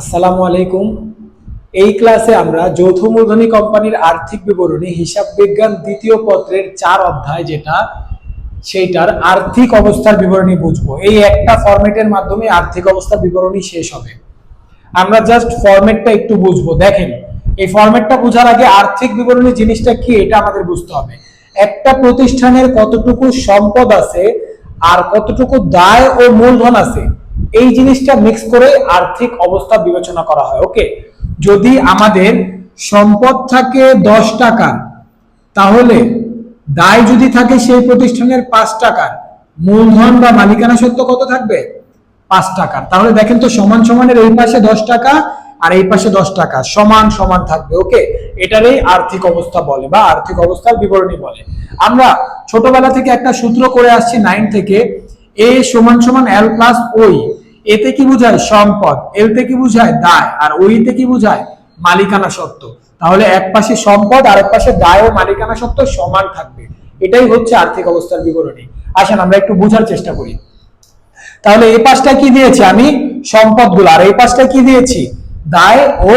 আসসালামু আলাইকুম। এই ক্লাসে আমরা যৌথ মূলধনী কোম্পানির আর্থিক বিবরণী, হিসাব বিজ্ঞান দ্বিতীয় পত্রের চার অধ্যায় যেটা, সেইটার আর্থিক অবস্থার বিবরণী বুঝব। এই একটা ফরম্যাটের মাধ্যমে আর্থিক অবস্থার বিবরণী শেষ হবে। আমরা জাস্ট ফরম্যাটটা একটু বুঝব। দেখেন, এই ফরম্যাটটা বোঝার আগে আর্থিক বিবরণী জিনিসটা কি, এটা আমাদের বুঝতে হবে। একটা প্রতিষ্ঠানের কতটুকু সম্পদ আছে, আর কতটুকু দায় ও মূলধন আছে এই জিনিসটা মিক্স করে আর্থিক অবস্থা বিবেচনা করা হয় ওকে যদি আমাদের সম্পদ থাকে দশ টাকা তাহলে দায় যদি থাকে সেই প্রতিষ্ঠানের পাঁচ টাকার, মূলধন বা মালিকানা সত্য কত থাকবে? পাঁচ টাকার। তাহলে দেখেন তো সমান সমানের এই পাশে দশ টাকা আর এই পাশে দশ টাকা, সমান সমান থাকবে ওকে এটারই আর্থিক অবস্থা বলে বা আর্থিক অবস্থার বিবরণী বলে। আমরা ছোটবেলা থেকে একটা সূত্র করে আসছি নাইন থেকে এ সমান সমান এল প্লাস ওই এতে কি বোঝায় সম্পদ? এলতে কি বোঝায় দায়? আর ওইতে কি বোঝায় মালিকানা সত্ত্ব তাহলে এক পাশে সম্পদ আর এক পাশে দায় ও মালিকানা সত্ত্ব সমান থাকবে। এটাই হচ্ছে আর্থিক অবস্থার বিবরণী। আসেন আমরা একটু বোঝার চেষ্টা করি। তাহলে এই পাশটা কি দিয়েছি আমি? সম্পদগুলো। আর এই পাশটা কি দিয়েছি? দায় ও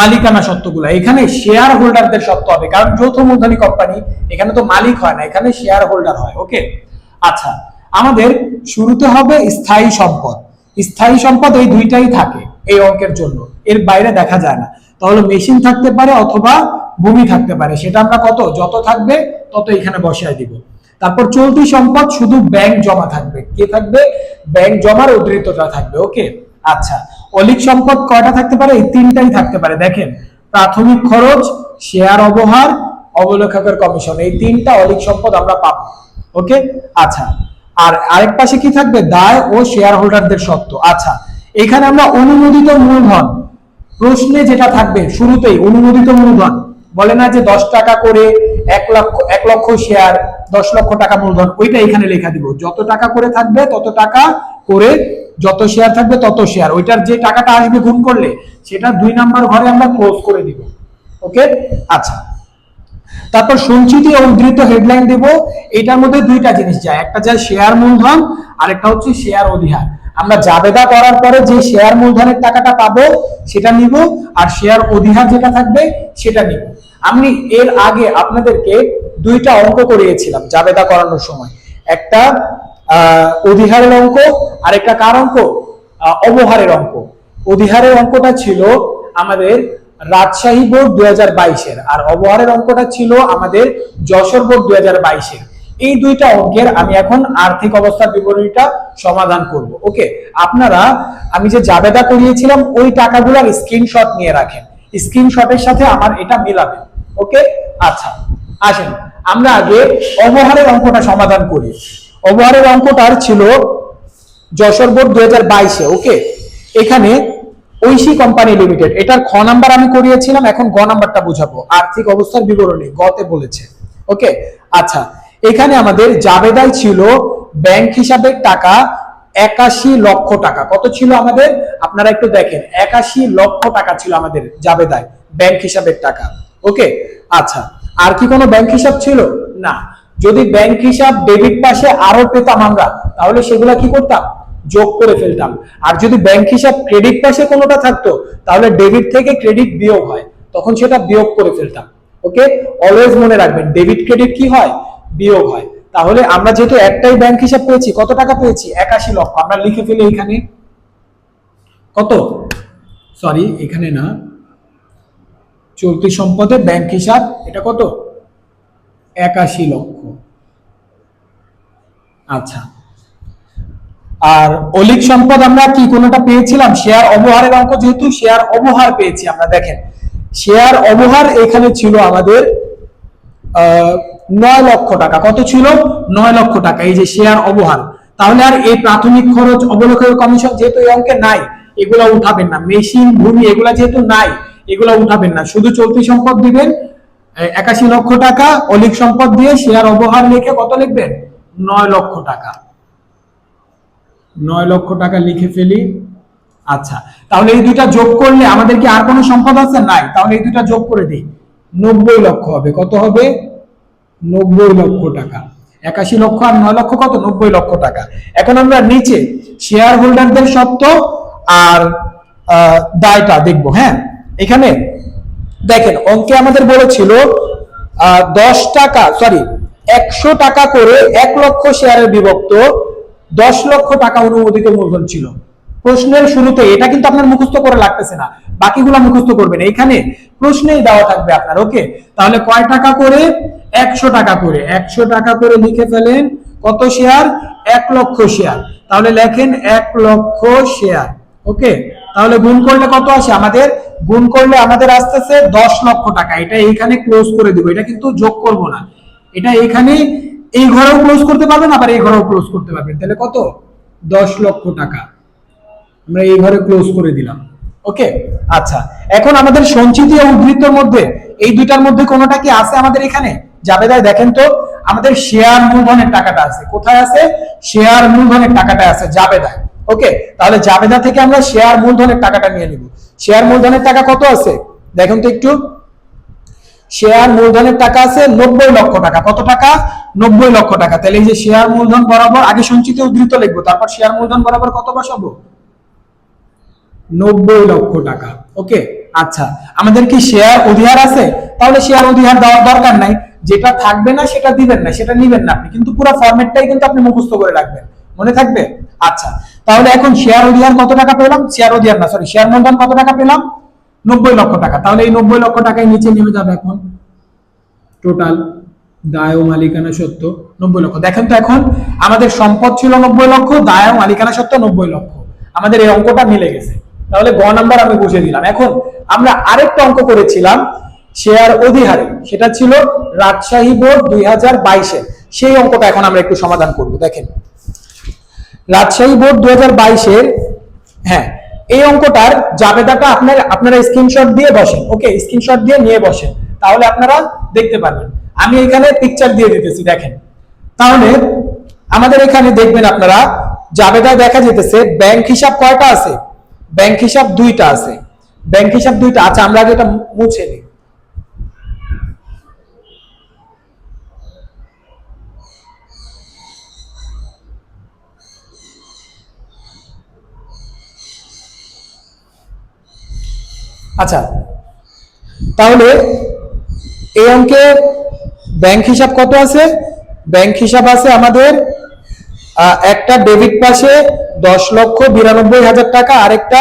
মালিকানা সত্ত্বগুলো এখানে শেয়ার হোল্ডারদের সত্ত্ব হবে। কারণ যৌথ মূলধনী কোম্পানি এখানে তো মালিক হয় না, এখানে শেয়ার হোল্ডার হয় ওকে আচ্ছা আমাদের শুরুতে হবে স্থায়ী সম্পদ। স্থায়ী সম্পদ এই দুইটাই থাকে এই অঙ্কের জন্য। এর বাইরে দেখা যায় না। তাহলে মেশিন থাকতে পারে অথবা ভূমি থাকতে পারে। সেটা আমরা কত? যত থাকবে, তত এখানে বসায় দিব। তারপর চলতি সম্পদ শুধু ব্যাংক জমা থাকবে। কে থাকবে? ব্যাংক জমার উদ্ধৃতটা থাকবে। ওকে? আচ্ছা। অলিক সম্পদ কয়টা থাকতে পারে? এই তিনটাই থাকতে পারে। দেখেন, প্রাথমিক খরচ, শেয়ার অবহার অবলেখকের কমিশন। এই তিনটা অলিক সম্পদ আমরা পাবো। ওকে? আচ্ছা। আর আরেক পাশে কি থাকবে? দায় ও শেয়ার হোল্ডারদের সত্ত্ব আচ্ছা এখানে আমরা অনুমোদিত মূলধন। প্রশ্নে যেটা থাকবে, শুরুতেই অনুমোদিত মূলধন। বলে না যে দশ টাকা করে এক লক্ষ এক লক্ষ শেয়ার দশ লক্ষ টাকা মূলধন, ওইটা এখানে লেখা দিব। যত টাকা করে থাকবে, তত টাকা করে যত শেয়ার থাকবে, তত শেয়ার ওইটার যে টাকাটা আসবে গুণ করলে, সেটা দুই নাম্বার ঘরে আমরা ক্লোজ করে দিব। ওকে আচ্ছা তারপর সঞ্চিতি ও উদ্ধৃত হেডলাইন দেব, এটার মধ্যে দুইটা জিনিস যায়। একটা যায় শেয়ার মূলধন আর একটা হচ্ছে শেয়ার অধিহার। আমরা জাবেদা করার পরে যে শেয়ার মূলধনের টাকাটা পাবো, সেটা নিব, আর শেয়ার অধিহার যেটা থাকবে, সেটা নিব। আমি এর আগে আপনাদেরকে দুইটা অঙ্ক করিয়েছিলাম জাবেদা করানোর সময়। একটা অধিহারের অঙ্ক আর একটা কার অঙ্ক? অবহারের অঙ্ক। অধিহারের অঙ্কটা ছিল আমাদের রাজশাহী বোর্ড দুই হাজার বাইশের। আর অবহারের অঙ্কটা ছিল আমাদের যশোর বোর্ড দুই হাজার বাইশের। এই দুইটা অঙ্কের আমি এখন আর্থিক অবস্থার বিবরণীটা সমাধান করব। ওকে? আপনারা, আমি যে জাবেদা করিয়েছিলাম, ওই টাকাগুলোর স্ক্রিনশট নিয়ে রাখেন। স্ক্রিনশটের সাথে আমার এটা মিলাবেন ওকে? আচ্ছা আসেন। আমরা আগে অবহারের অঙ্কটা সমাধান করি। অবহারের অঙ্কটার ছিল যশোর বোর্ড দুই হাজার বাইশে। ওকে? এখানে ঐশী কোম্পানি লিমিটেড, এটার খ নাম্বার আমি করিয়েছিলাম, এখন গ নাম্বারটা বুঝাবো। আর্থিক অবস্থার বিবরণী, গতে বলেছে। ওকে? আচ্ছা এখানে আমাদের জাবেদায় ছিল ব্যাংক হিসাবে টাকা একাশি লক্ষ টাকা। কত ছিল আমাদের? আপনারা একটু দেখেন, একাশি লক্ষ টাকা ছিল আমাদের জাবেদায় ব্যাংক হিসাবের টাকা। ওকে? আচ্ছা আর কি কোনো ব্যাংক হিসাব ছিল? না। যদি ব্যাংক হিসাব ডেবিট পাশে আরও পেতাম আমরা, তাহলে সেগুলা কি করতাম? যোগ করে ফেলতাম। আর যদি ব্যাংক হিসাব ক্রেডিট পাশে কোনোটা থাকতো, তাহলে ডেবিট থেকে ক্রেডিট বিয়োগ হয়। তখন সেটা বিয়োগ করে ফেলতাম। ওকে অলওয়েজ মনে রাখবেন ডেবিট ক্রেডিট কি হয়? বিয়োগ হয়। তাহলে আমরা যেহেতু একটাই ব্যাংক হিসাব পেয়েছি, কত টাকা পেয়েছি? একাশি লক্ষ। আমরা লিখে ফেলি এখানে। কত? সরি এখানে না। চলতি সম্পদে ব্যাংক হিসাব, এটা কত? একাশি লক্ষ। আচ্ছা। আর অলিক সম্পদ আমরা কি কোনটা পেয়েছিলাম? শেয়ার অবহারের অঙ্ক যেহেতু শেয়ার অবহার পেয়েছি আমরা, দেখেন। শেয়ার অবহার এখানে ছিল আমাদের নয় লক্ষ টাকা। কত ছিল? নয় লক্ষ টাকা, এই যে শেয়ার অবহার। তাহলে আর এই প্রাথমিক খরচ অবলোকের কমিশন যেহেতু এই অঙ্কে নাই, এগুলা উঠাবেন না। মেশিন, ভূমি, এগুলা যেহেতু নাই, এগুলা উঠাবেন না। শুধু চলতি সম্পদ দিবেন একাশি লক্ষ টাকা, অলিক সম্পদ দিয়ে শেয়ার অবহার লিখে কত লিখবেন? নয় লক্ষ টাকা। নয় লক্ষ টাকা লিখে ফেলি। আচ্ছা তাহলে এই দুইটা যোগ করলে আমাদের কি আর কোনো সম্পদ আছে? নাই। তাহলে এই দুইটা যোগ করে দিই। নব্বই লক্ষ হবে। কত হবে? নব্বই লক্ষ টাকা। একাশি লক্ষ আর নয় লক্ষ কত? নব্বই লক্ষ টাকা। এখন আমরা নিচে শেয়ার হোল্ডারদের সত্ত্ব আর দায়টা দেখব হ্যাঁ? এখানে দেখেন, অঙ্কে আমাদের বলেছিল দশ টাকা সরি একশো টাকা করে এক লক্ষ শেয়ারের বিভক্ত দশ লক্ষ টাকা অনুমোদিত মূলধন ছিল। প্রশ্নের শুরুতে এটা কিন্তু আপনার মুখস্থ করে লাগতেছে না। বাকিগুলো মুখস্থ করবেন। এখানে প্রশ্নেই দেওয়া থাকবে আপনার, ওকে? তাহলে কয় টাকা করে? একশো টাকা করে। একশো টাকা করে লিখে ফেলেন কত শেয়ার? এক লক্ষ শেয়ার। তাহলে লেখেন এক লক্ষ শেয়ার, ওকে? তাহলে গুণ করলে কত আসে? আমাদের গুণ করলে আমাদের আসতেছে দশ লক্ষ টাকা। এটা এইখানে ক্লোজ করে দিব। এটা কিন্তু যোগ করব না। এটা এইখানে এই ঘরেও ক্লোজ করতে পারবেন, আবার এই ঘরেও ক্লোজ করতে পারবেন। তাহলে কত? দশ লক্ষ টাকা। আমরা এই ঘরে ক্লোজ করে দিলাম। ওকে আচ্ছা এখন আমাদের সঞ্চিতি ও উদ্ধৃতর মধ্যে, এই দুইটার মধ্যে কোনোটা কি আছে আমাদের এখানে? জাবেদায় দেখেন তো, আমাদের শেয়ার মূলধনের টাকাটা আছে। কোথায় আছে? শেয়ার মূলধনের টাকাটা আছে জাবেদায়। ওকে তাহলে জাবেদা থেকে আমরা শেয়ার মূলধনের টাকাটা নিয়ে নিব। শেয়ার মূলধনের টাকা কত আছে? দেখুন তো একটু। শেয়ার মূলধনের টাকা আছে নব্বই লক্ষ টাকা। কত টাকা? নব্বই লক্ষ টাকা। তাহলে এই যে শেয়ার মূলধন বরাবর, আগে সঞ্চিত উদ্ধৃত লিখব, তারপর শেয়ার মূলধন বরাবর কত বসাবো? নব্বই লক্ষ টাকা। ওকে? আচ্ছা আমাদের কি শেয়ার অধিহার আছে? তাহলে শেয়ার অধিহার দেওয়ার দরকার নাই। যেটা থাকবে না, সেটা দিবেন না, সেটা নিবেন না আপনি। কিন্তু পুরো ফরম্যাটটাই কিন্তু আপনি মুখস্থ করে রাখবেন। মনে থাকবে? আচ্ছা তাহলে এখন শেয়ার অধিহার কত টাকা পেলাম? শেয়ার অধিহার না সরি শেয়ার মূলধন কত টাকা পেলাম? নব্বই লক্ষ টাকা। তাহলে এই নব্বই লক্ষ টাকায় নিচে নেমে যাবে এখন। টোটাল দায় ও মালিকানা সত্ত্ব নব্বই লক্ষ। দেখেন তো এখন আমাদের সম্পদ ছিল নব্বই লক্ষ দায় ও মালিকানা সত্ত্ব নব্বই লক্ষ। আমাদের এই অঙ্কটা মিলে গেছে। তাহলে গ নাম্বার আমি বুঝে দিলাম। এখন আমরা আরেকটা অঙ্ক করেছিলাম শেয়ার অধিহারে। সেটা ছিল রাজশাহী বোর্ড দুই হাজার বাইশে। সেই অঙ্কটা এখন আমরা একটু সমাধান করব। দেখেন, রাজশাহী বোর্ড দুই হাজার বাইশের হ্যাঁ এই অঙ্কটার জাবেদাটা আপনার, আপনারা স্ক্রিনশট দিয়ে বসেন ওকে স্ক্রিনশট দিয়ে নিয়ে বসেন, তাহলে আপনারা দেখতে পারবেন। আমি এখানে পিকচার দিয়ে দিতেছি, দেখেন। তাহলে আমাদের এখানে দেখবেন আপনারা জাবেদা দেখা যেতেছে ব্যাংক হিসাব কয়টা আছে? ব্যাংক হিসাব দুইটা আছে। ব্যাংক হিসাব দুইটা আছে আমরা যেটা মুছে নিই। আচ্ছা তাহলে এই অঙ্কে ব্যাংক হিসাব কত আছে? ব্যাংক হিসাব আছে আমাদের একটা ডেবিট পাশে দশ লক্ষ বিরানব্বই হাজার টাকা আরেকটা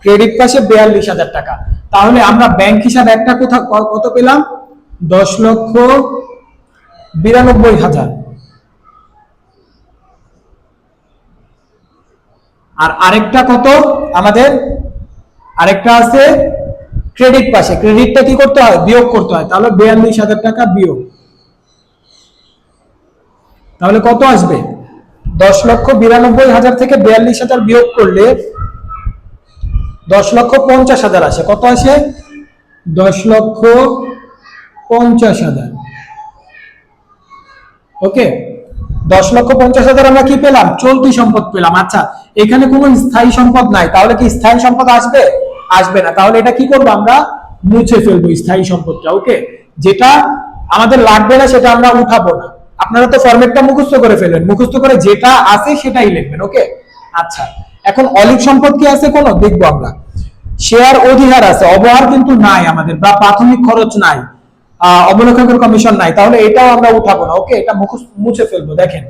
ক্রেডিট পাশে বিয়াল্লিশ হাজার টাকা। তাহলে আমরা ব্যাংক হিসাব একটা কোথা ক- কত পেলাম? দশ লক্ষ বিরানব্বই হাজার। আর আরেকটা কত? আমাদের আরেকটা আছে ক্রেডিট পাশে ক্রেডিটটা কি করতে হয়? বিয়োগ করতে হয়। তাহলে বিয়াল্লিশ হাজার টাকা বিয়োগ। তাহলে কত আসবে? দশ লক্ষ বিরানব্বই হাজার থেকে বিয়াল্লিশ হাজার বিয়োগ করলে দশ লক্ষ পঞ্চাশ হাজার আসে। কত আসে? দশ লক্ষ পঞ্চাশ হাজার। ওকে? দশ লক্ষ পঞ্চাশ হাজার আমরা কি পেলাম? চলতি সম্পদ পেলাম। আচ্ছা এখানে কোনো স্থায়ী সম্পদ নাই। তাহলে কি স্থায়ী সম্পদ আসবে? আসবে না। তাহলে এটা কি করব আমরা? মুছে ফেলব স্থায়ী সম্পদটা ওকে যেটা আমাদের লাগবে না, সেটা আমরা উঠাবো না। আপনারা তো ফরম্যাটটা মুখস্থ করে ফেলবেন মুখস্থ করে যেটা আছে সেটাই লিখবেন ওকে আচ্ছা এখন অলিক সম্পদ কি আছে কোনো? দেখব আমরা। শেয়ার অধিহার আছে, অবহার কিন্তু নাই আমাদের, বা প্রাথমিক খরচ নাই অবলেখকের কমিশন নাই। তাহলে এটাও আমরা উঠাবো না ওকে এটা মুছে ফেলব, দেখেন।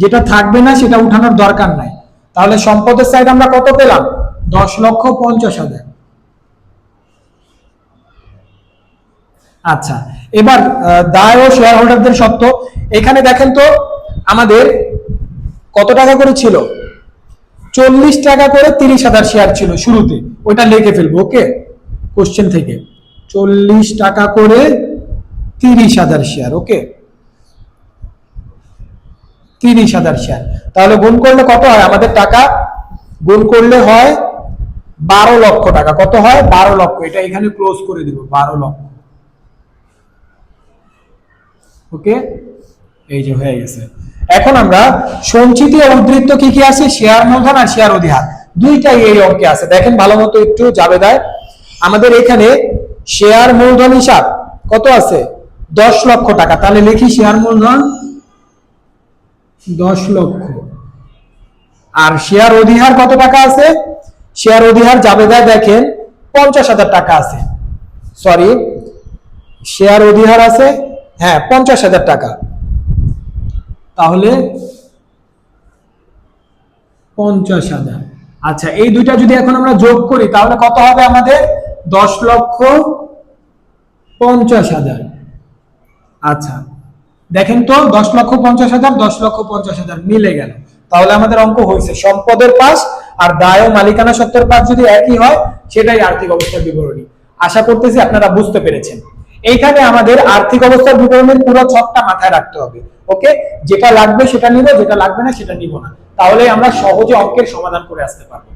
যেটা থাকবে না, সেটা উঠানোর দরকার নাই। তাহলে সম্পদের সাইড আমরা কত পেলাম? দশ লক্ষ পঞ্চাশ হাজার। আচ্ছা এবার দায় ও শেয়ার হোল্ডারদের সত্ত্ব এখানে দেখেন তো, আমাদের কত টাকা করে ছিল? চল্লিশ টাকা করে তিরিশ হাজার শেয়ার ছিল শুরুতে। ওটা লিখে ফেলব, ওকে? কোশ্চেন থেকে। চল্লিশ টাকা করে তিরিশ হাজার শেয়ার ওকে? তিরিশ হাজার শেয়ার তাহলে গুণ করলে কত হয়? আমাদের টাকা গুণ করলে হয় বারো লক্ষ টাকা। কত হয়? বারো লক্ষ। এটা এখানে ক্লোজ করে দিব, বারো লক্ষ। ওকে? এই যে হয়ে গেছে। এখন আমরা সঞ্চিতি ও উদ্ধৃত্ত কি কি আছে? শেয়ার মূলধন আর শেয়ার অধিহার। দুইটাই এই অঙ্কে আছে। দেখেন ভালো মতো একটু জাবেদায় আমাদের এখানে শেয়ার মূলধন হিসাব কত আছে? দশ লক্ষ টাকা। তাহলে লিখি শেয়ার মূলধন দশ লক্ষ। আর শেয়ার অধিহার কত টাকা আছে? শেয়ার অধিহার জাবেদায় দেখেন পঞ্চাশ হাজার টাকা আছে। সরি শেয়ার অধিহার আছে হ্যাঁ পঞ্চাশ হাজার টাকা। তাহলে পঞ্চাশ হাজার। আচ্ছা এই দুইটা যদি এখন আমরা যোগ করি, তাহলে কত হবে আমাদের? দশ লক্ষ পঞ্চাশ হাজার। আচ্ছা দেখেন তো, দশ লক্ষ পঞ্চাশ হাজার, দশ লক্ষ পঞ্চাশ হাজার মিলে গেল। তাহলে আমাদের অঙ্ক হয়েছে। সম্পদের পাশ আর দায় ও মালিকানা সত্ত্বের পাঠ যদি একই হয়, সেটাই আর্থিক অবস্থার বিবরণী। আশা করতেছি আপনারা বুঝতে পেরেছেন। এইখানে আমাদের আর্থিক অবস্থার বিবরণীর পুরো ছকটা মাথায় রাখতে হবে, ওকে? যেটা লাগবে সেটা নিব, যেটা লাগবে না সেটা নিব না। তাহলে আমরা সহজে অঙ্কের সমাধান করে আসতে পারব।